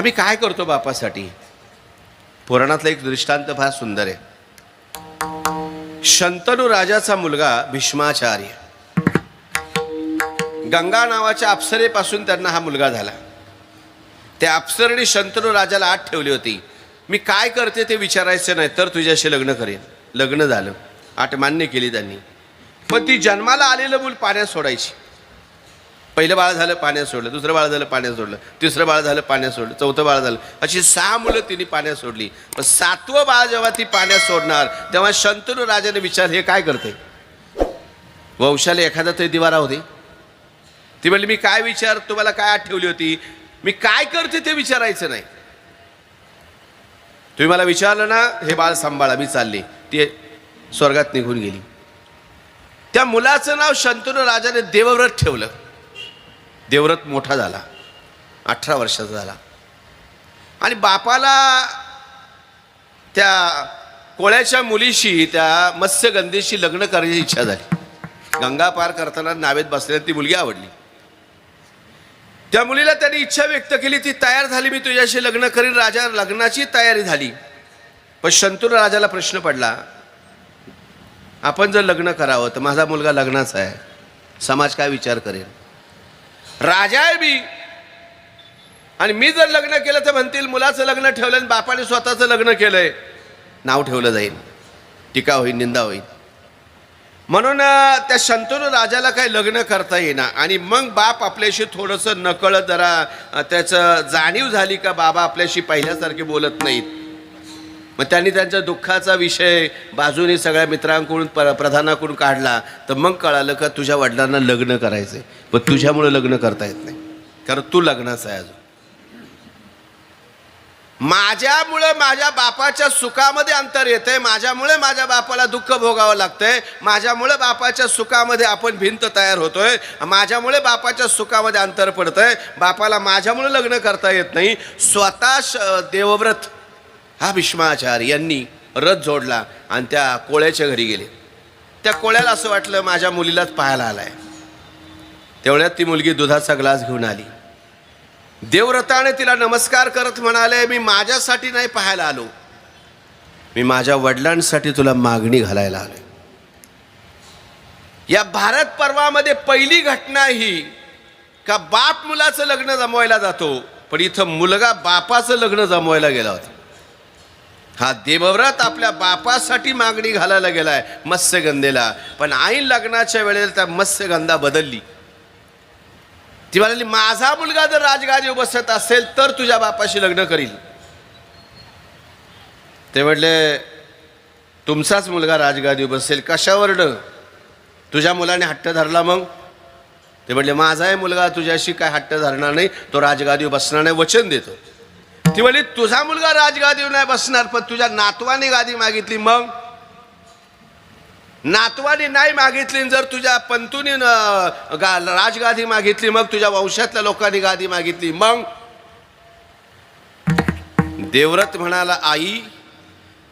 आम्ही काय करतो बापासाठी? पुराणातला एक दृष्टांत फार सुंदर आहे. शंतनू राजाचा मुलगा भीष्माचार्य. गंगा नावाच्या अप्सरेपासून त्यांना हा मुलगा झाला. त्या अप्सरेने शंतनू राजाला आत ठेवली होती. मी काय करते ते विचारायचं नाही तर तुझ्याशी लग्न करेन. लग्न झालं. आठ मान्य केली त्यांनी. पण ती जन्माला आलेलं मूल पाण्यात सोडायची. पहिलं बाळ झालं पाण्यात सोडलं. दुसरं बाळ झालं पाण्यात सोडलं. तिसरं बाळ झालं पाण्यात सोडलं. चौथं बाळ झालं. अशी सहा मुलं तिने पाण्यात सोडली. पण सातवं बाळ जेव्हा ती पाण्यात सोडणार तेव्हा शंतनू राजाने विचार हे काय करते वंशाला एखादा तरी दिवा राहू दे. ती म्हणली मी काय विचार तुम्हाला काय आठ ठेवली होती? मी काय करते ते विचारायचं नाही. तुम्ही मला विचारलं ना हे बाळ सांभाळा मी चालले. ती स्वर्गात निघून गेली. त्या मुलाचं नाव शंतनू राजाने देवव्रत ठेवलं. देवव्रत मोठा झाला. अठरा वर्षाचा झाला. आणि बापाला त्या कोळ्याच्या मुलीशी त्या मत्स्यगंधेशी लग्न करायची इच्छा झाली. गंगा पार करताना नावेत बसलेली ती मुलगी आवडली. त्या मुलीला त्यांनी इच्छा व्यक्त केली ती तयार झाली मी तुझ्याशी लग्न करीन राजा लग्नाची तयारी झाली. पण शंतूर राजाला प्रश्न पडला आपण जर लग्न करावं तर माझा मुलगा लग्नाचा आहे. समाज काय विचार करेल? राजा आहे मी. आणि मी जर लग्न केलं तर म्हणतील मुलाचं लग्न ठेवलं आणि बापाने स्वतःचं लग्न केलंय. नाव ठेवलं जाईल. टीका होईल निंदा होईल. म्हणून त्या शंतनू राजाला काही लग्न करता येईना. आणि मग बाप आपल्याशी थोडंसं नकळत जरा त्याचं जाणीव झाली का बाबा आपल्याशी पहिल्यासारखे बोलत नाहीत. मग त्यांनी त्यांच्या दुःखाचा विषय बाजूने सगळ्या मित्रांकडून प्र प्रधानाकडून काढला. तर मग कळालं का तुझ्या वडिलांना लग्न करायचं आहे पण तुझ्यामुळे लग्न करता येत नाही. कारण तू लग्नाचं आहे अजून. माझ्यामुळे माझ्या बापाच्या सुखामध्ये अंतर येतंय. माझ्यामुळे माझ्या बापाला दुःख भोगावं लागतंय. माझ्यामुळे बापाच्या सुखामध्ये आपण भिंत तयार होतोय. माझ्यामुळे बापाच्या सुखामध्ये अंतर पडतंय. बापाला माझ्यामुळे लग्न करता येत नाही. स्वतः श- देवव्रत हा भीष्माचार्य यांनी रथ जोडला आणि त्या कोळ्याच्या घरी गेले. त्या कोळ्याला असं वाटलं माझ्या मुलीलाच पाहायला आलाय. तेवढ्यात ती मुलगी दुधाचा ग्लास घेऊन आली. देवव्रताने तिला नमस्कार करत म्हणाले मी माझ्यासाठी नाही पाहायला आलो. मी माझ्या वडिलांसाठी तुला मागणी घालायला आलो या भारत पर्वामध्ये पहिली घटना ही का बाप मुलाचं लग्न जमवायला जातो पण इथं मुलगा बापाचं लग्न जमवायला गेला होता. हा देवव्रत आपल्या बापासाठी मागणी घालायला गेलाय मत्स्यगंधेला. पण आई लग्नाच्या वेळेला त्या मत्स्यगंधा बदलली. ती म्हणाली माझा मुलगा जर राजगादी बसत असेल तर तुझ्या बापाशी लग्न करील. ते म्हटले तुमचाच मुलगा राजगादी बसेल कशावरनं तुझ्या मुलाने हट्ट धरला मग? ते म्हटले माझाही मुलगा तुझ्याशी काय हट्ट धरणार नाही तो राजगादी बसणार नाही वचन देतो. ती म्हणली तुझा मुलगा राजगादीवर नाही बसणार पण तुझ्या नातवाने गादी मागितली. मग नातवाने नाही मागितली आणि जर तुझ्या पंतुनी न- गा राजगादी मागितली मग तुझ्या वंशातल्या लोकांनी गादी मागितली. मग देवव्रत म्हणाला आई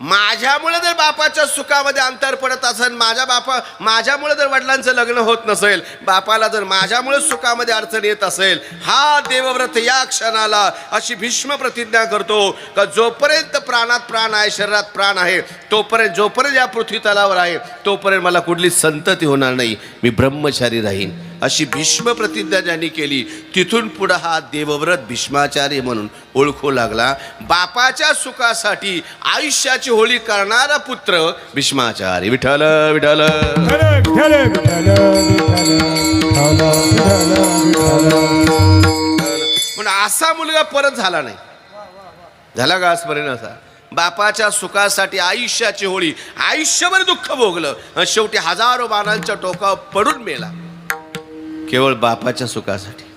माझ्यामुळे जर बापाच्या सुखामध्ये अंतर पडत असेल माझ्या बापा माझ्यामुळे जर वडिलांचं लग्न होत नसेल बापाला जर माझ्यामुळे सुखामध्ये अडचण येत असेल हा देवव्रत या क्षणाला अशी भीष्म प्रतिज्ञा करतो का जोपर्यंत प्राणात प्राण आहे शरीरात प्राण आहे तोपर्यंत जोपर्यंत या पृथ्वी तलावर आहे तोपर्यंत मला कुठली संतती होणार नाही. मी ब्रह्मचारी राहीन. अशी भीष्म प्रतिज्ञा ज्यांनी केली तिथून पुढं हा देवव्रत भीष्माचार्य म्हणून ओळखू लागला. बापाच्या सुखासाठी आयुष्याची होळी करणारा पुत्र भीष्माचार्य. विठल विठल म्हणून असा मुलगा परत झाला नाही. झाला का आजपर्यंत असा? बापाच्या सुखासाठी आयुष्याची होळी आयुष्यभर दुःख भोगलं. शेवटी हजारो बाणांच्या टोकावर पडून मेला. केवळ बापाच्या सुखासाठी.